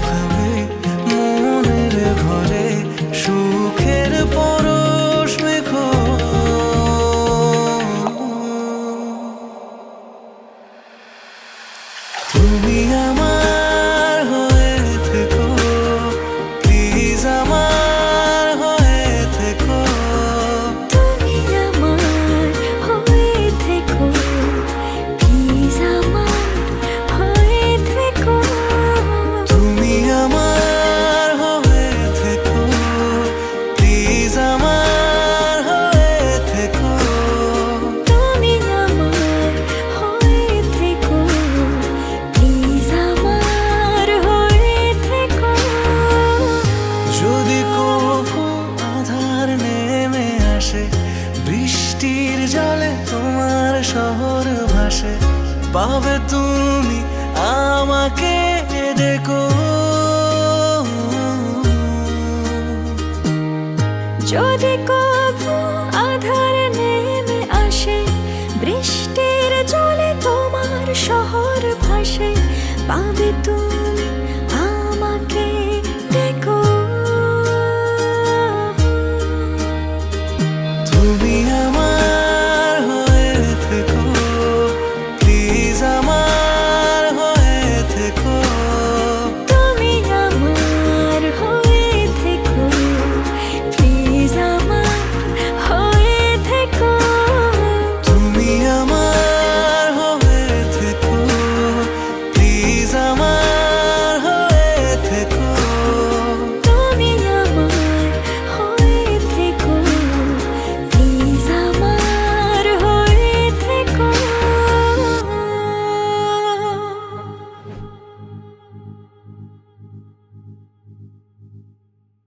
heaven পাবে তুমি আমাকে দেখো। যদি কভু আধার নেমে আসে, বৃষ্টির জলে তোমার শহর ভাসে, পাবে তুমি